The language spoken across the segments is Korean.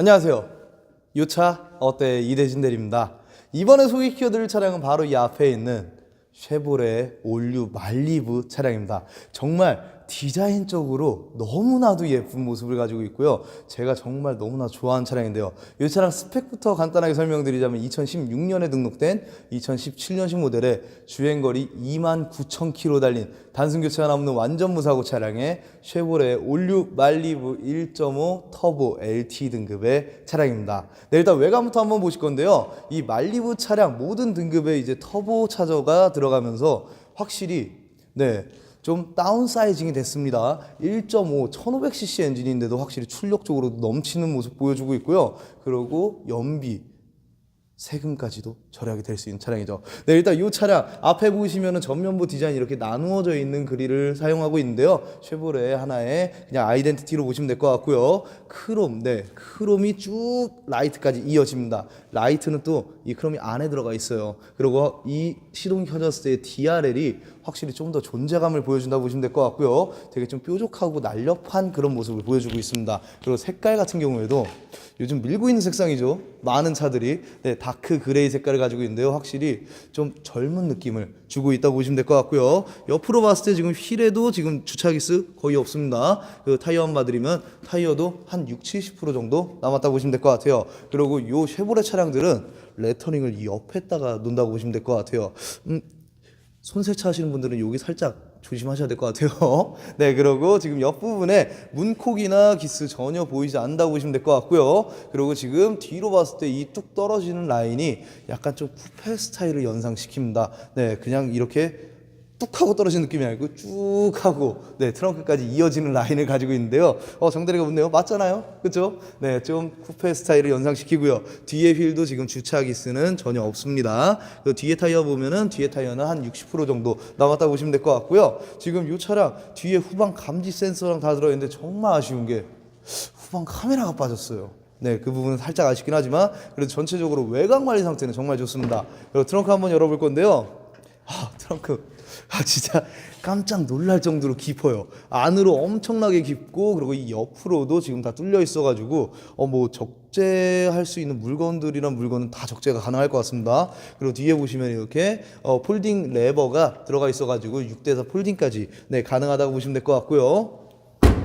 안녕하세요. 요차 어때 이대진 대리입니다. 이번에 소개시켜드릴 차량은 바로 이 앞에 있는 쉐보레 올류 말리부 차량입니다. 정말 디자인적으로 너무나도 예쁜 모습을 가지고 있고요. 제가 정말 너무나 좋아하는 차량인데요. 이 차량 스펙부터 간단하게 설명드리자면 2016년에 등록된 2017년식 모델의 주행거리 29,000km 달린 단순 교체가 남는 완전 무사고 차량의 쉐보레 올류 말리부 1.5 터보 LT 등급의 차량입니다. 네, 일단 외관부터 한번 보실 건데요. 이 말리부 차량 모든 등급에 이제 터보 차저가 들어가면서 확실히 네. 좀 다운사이징이 됐습니다. 1.5 1500cc 엔진인데도 확실히 출력적으로 넘치는 모습 보여주고 있고요. 그리고 연비 세금까지도 절약이 될 수 있는 차량이죠. 네, 일단 이 차량 앞에 보시면은 전면부 디자인 이렇게 나누어져 있는 그릴을 사용하고 있는데요. 쉐보레 하나의 그냥 아이덴티티로 보시면 될 것 같고요. 크롬, 네, 크롬이 쭉 라이트까지 이어집니다. 라이트는 또 이 크롬이 안에 들어가 있어요. 그리고 이 시동이 켜졌을 때 DRL이 확실히 좀 더 존재감을 보여준다 보시면 될 것 같고요. 되게 좀 뾰족하고 날렵한 그런 모습을 보여주고 있습니다. 그리고 색깔 같은 경우에도 요즘 밀고 있는 색상이죠. 많은 차들이 네, 다크 그레이 색깔을 가지고 있는데요. 확실히 좀 젊은 느낌을 주고 있다고 보시면 될 것 같고요. 옆으로 봤을 때 지금 휠에도 지금 주차 기스 거의 없습니다. 그 타이어 한 봐드리면 타이어도 한 6, 70% 정도 남았다고 보시면 될 것 같아요. 그리고 요 쉐보레 차량들은 레터링을 이 옆에다가 놓는다고 보시면 될 것 같아요. 음, 손세차 하시는 분들은 여기 살짝 조심하셔야 될 것 같아요. 네, 그리고 지금 옆부분에 문콕이나 기스 전혀 보이지 않는다고 보시면 될 것 같고요. 그리고 지금 뒤로 봤을 때 이 뚝 떨어지는 라인이 약간 좀 쿠페 스타일을 연상시킵니다. 네, 그냥 이렇게 뚝 하고 떨어지는 느낌이 아니고 쭉 하고 네 트렁크까지 이어지는 라인을 가지고 있는데요. 어 정대리가 묻네요. 맞잖아요, 그렇죠? 네, 좀 쿠페 스타일을 연상시키고요. 뒤에 휠도 지금 주차 기스는 전혀 없습니다. 그 뒤에 타이어 보면은 뒤에 타이어는 한 60% 정도 남았다 고 보시면 될 것 같고요. 지금 이 차량 뒤에 후방 감지 센서랑 다 들어있는데 정말 아쉬운 게 후방 카메라가 빠졌어요. 네, 그 부분은 살짝 아쉽긴 하지만 그래도 전체적으로 외관 관리 상태는 정말 좋습니다. 그리고 트렁크 한번 열어볼 건데요. 아, 트렁크. 아, 진짜 깜짝 놀랄 정도로 깊어요. 안으로 엄청나게 깊고, 그리고 이 옆으로도 지금 다 뚫려 있어가지고, 어, 뭐, 적재할 수 있는 물건들이란 물건은 다 적재가 가능할 것 같습니다. 그리고 뒤에 보시면 이렇게, 어, 폴딩 레버가 들어가 있어가지고, 6대4 폴딩까지, 네, 가능하다고 보시면 될 것 같고요.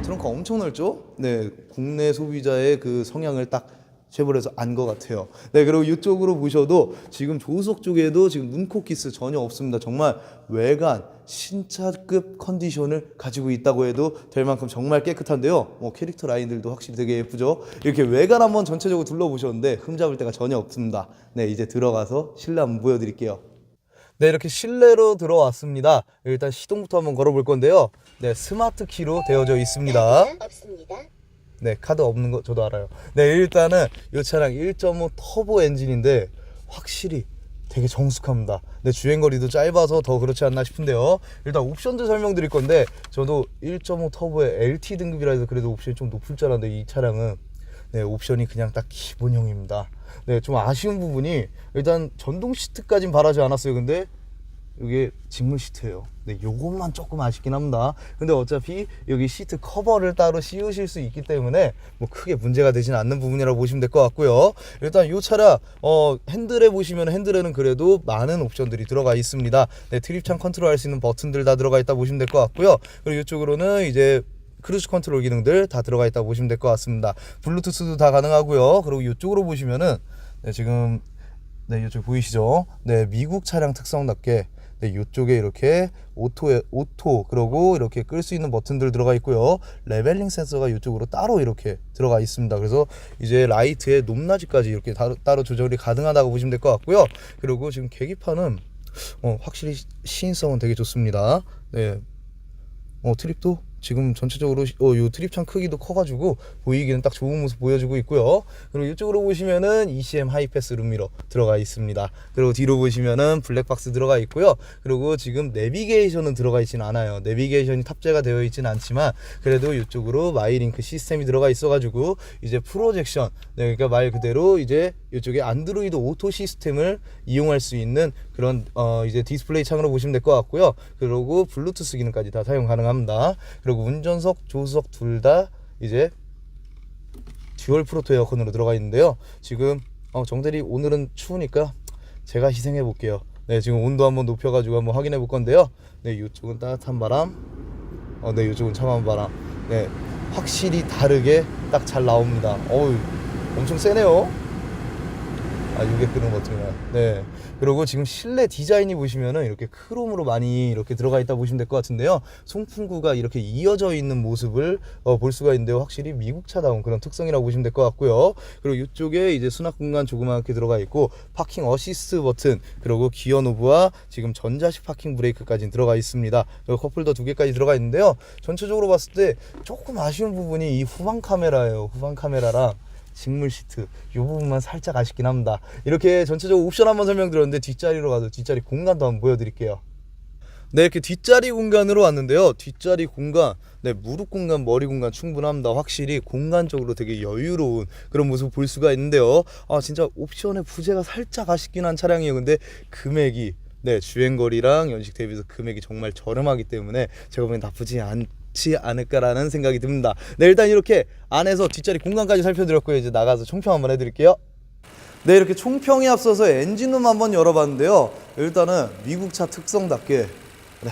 트렁크 엄청 넓죠? 네, 국내 소비자의 그 성향을 딱 쉐보레에서 안 것 같아요. 네, 그리고 이쪽으로 보셔도 지금 조수석 쪽에도 지금 기스 전혀 없습니다. 정말 외관 신차급 컨디션을 가지고 있다고 해도 될 만큼 정말 깨끗한데요. 뭐 캐릭터 라인들도 확실히 되게 예쁘죠. 이렇게 외관 한번 전체적으로 둘러보셨는데 흠잡을 데가 전혀 없습니다. 네, 이제 들어가서 실내 한번 보여드릴게요. 네, 이렇게 실내로 들어왔습니다. 일단 시동부터 한번 걸어볼 건데요. 네, 스마트 키로 되어져 있습니다. 없습니다. 네, 카드 없는 거 저도 알아요. 네, 일단은 이 차량 1.5 터보 엔진인데 확실히 되게 정숙합니다. 네, 주행거리도 짧아서 더 그렇지 않나 싶은데요. 일단 옵션들 설명드릴 건데 저도 1.5 터보의 LT 등급이라 해서 그래도 옵션이 좀 높을 줄 알았는데 이 차량은 네, 옵션이 그냥 딱 기본형입니다. 네, 좀 아쉬운 부분이 일단 전동 시트까진 바라지 않았어요. 근데 이게 직물 시트예요. 네, 요것만 조금 아쉽긴 합니다. 근데 어차피 여기 시트 커버를 따로 씌우실 수 있기 때문에 뭐 크게 문제가 되지는 않는 부분이라고 보시면 될 것 같고요. 일단 이 차량 어 핸들에 보시면 핸들에는 그래도 많은 옵션들이 들어가 있습니다. 네, 트립창 컨트롤할 수 있는 버튼들 다 들어가 있다 보시면 될 것 같고요. 그리고 이쪽으로는 이제 크루즈 컨트롤 기능들 다 들어가 있다고 보시면 될 것 같습니다. 블루투스도 다 가능하고요. 그리고 이쪽으로 보시면은 네, 지금 네, 이쪽 보이시죠? 네, 미국 차량 특성답게 네, 이쪽에 이렇게 오토에 오토 그리고 이렇게 끌 수 있는 버튼들 들어가 있고요. 레벨링 센서가 이쪽으로 따로 이렇게 들어가 있습니다. 그래서 이제 라이트의 높낮이까지 이렇게 따로, 따로 조절이 가능하다고 보시면 될 것 같고요. 그리고 지금 계기판은 어, 확실히 시인성은 되게 좋습니다. 네, 어, 트립도 지금 전체적으로 어, 요 트립창 크기도 커가지고 보이기는 딱 좋은 모습 보여주고 있고요. 그리고 이쪽으로 보시면은 ECM 하이패스 룸미러 들어가 있습니다. 그리고 뒤로 보시면은 블랙박스 들어가 있고요. 그리고 지금 내비게이션은 들어가 있진 않아요. 내비게이션이 탑재가 되어 있진 않지만 그래도 이쪽으로 마이링크 시스템이 들어가 있어가지고 이제 프로젝션, 네, 그러니까 말 그대로 이제 이쪽에 안드로이드 오토 시스템을 이용할 수 있는 그런 어 이제 디스플레이 창으로 보시면 될 것 같고요. 그리고 블루투스 기능까지 다 사용 가능합니다. 그리고 운전석, 조수석 둘 다 이제 듀얼 프로토 에어컨으로 들어가 있는데요. 지금 어, 정대리 오늘은 추우니까 제가 희생해 볼게요. 네, 지금 온도 한번 높여가지고 한번 확인해 볼 건데요. 네, 이쪽은 따뜻한 바람, 어, 네, 이쪽은 차가운 바람. 네, 확실히 다르게 딱 잘 나옵니다. 어우, 엄청 세네요. 아, 이게 버튼이나. 네. 그리고 지금 실내 디자인이 보시면은 이렇게 크롬으로 많이 이렇게 들어가 있다 보시면 될 것 같은데요. 송풍구가 이렇게 이어져 있는 모습을 어, 볼 수가 있는데요. 확실히 미국 차다운 그런 특성이라고 보시면 될 것 같고요. 그리고 이쪽에 이제 수납 공간 조그맣게 들어가 있고 파킹 어시스트 버튼 그리고 기어 노브와 지금 전자식 파킹 브레이크까지 들어가 있습니다. 그리고 컵홀더 두 개까지 들어가 있는데요. 전체적으로 봤을 때 조금 아쉬운 부분이 이 후방 카메라예요. 후방 카메라랑 직물 시트 이 부분만 살짝 아쉽긴 합니다. 이렇게 전체적으로 옵션 한번 설명드렸는데 뒷자리로 가서 뒷자리 공간도 한번 보여드릴게요. 네 이렇게 뒷자리 공간으로 왔는데요. 뒷자리 공간 네 무릎 공간 머리 공간 충분합니다. 확실히 공간적으로 되게 여유로운 그런 모습 볼 수가 있는데요. 아 진짜 옵션의 부재가 살짝 아쉽긴 한 차량이에요. 근데 금액이 네 주행거리랑 연식 대비해서 금액이 정말 저렴하기 때문에 제가 보기엔 나쁘지 않 지 않을까라는 생각이 듭니다. 네 일단 이렇게 안에서 뒷자리 공간까지 살펴드렸고요. 이제 나가서 총평 한번 해드릴게요. 네 이렇게 총평에 앞서서 엔진룸 한번 열어봤는데요. 일단은 미국 차 특성답게 네.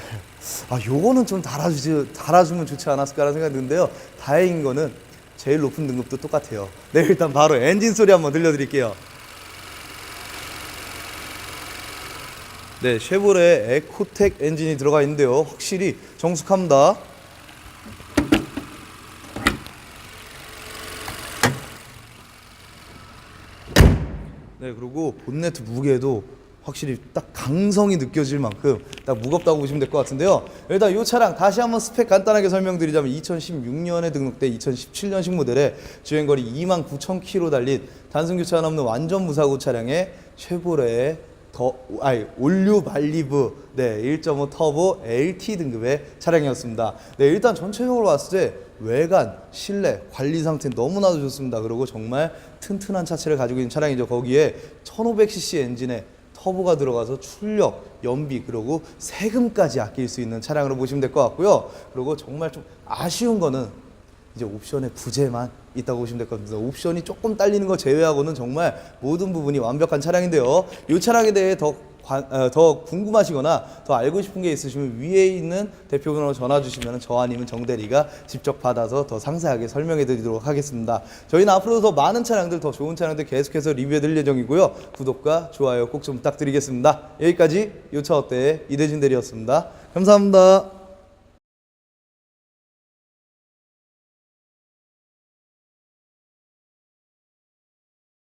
아 요거는 좀 달아주지 달아주면 좋지 않았을까라는 생각이 드는데요. 다행인 거는 제일 높은 등급도 똑같아요. 네 일단 바로 엔진 소리 한번 들려드릴게요. 네 쉐보레 에코텍 엔진이 들어가 있는데요. 확실히 정숙합니다 네 그리고 본네트 무게도 확실히 딱 강성이 느껴질 만큼 딱 무겁다고 보시면 될 것 같은데요. 일단 이 차량 다시 한번 스펙 간단하게 설명드리자면 2016년에 등록돼 2017년식 모델에 주행거리 2만 9천 킬로 달린 단순 교체가 없는 완전 무사고 차량의 쉐보레의 더 아니 올류 발리브 네 1.5 터보 LT 등급의 차량이었습니다. 네 일단 전체적으로 봤을 때 외관, 실내, 관리 상태 너무나도 좋습니다. 그리고 정말 튼튼한 차체를 가지고 있는 차량이죠. 거기에 1500cc 엔진에 터보가 들어가서 출력, 연비 그리고 세금까지 아낄 수 있는 차량으로 보시면 될 것 같고요. 그리고 정말 좀 아쉬운 거는 이제 옵션의 부재만 있다고 보시면 될 것 같습니다. 옵션이 조금 딸리는 거 제외하고는 정말 모든 부분이 완벽한 차량인데요. 이 차량에 대해 더, 관- 어, 더 궁금하시거나 더 알고 싶은 게 있으시면 위에 있는 대표번호로 전화 주시면 저 아니면 정대리가 직접 받아서 더 상세하게 설명해 드리도록 하겠습니다. 저희는 앞으로 더 많은 차량들, 더 좋은 차량들 계속해서 리뷰해 드릴 예정이고요. 구독과 좋아요 꼭 좀 부탁드리겠습니다. 여기까지 요차 어때 이대진 대리였습니다. 감사합니다.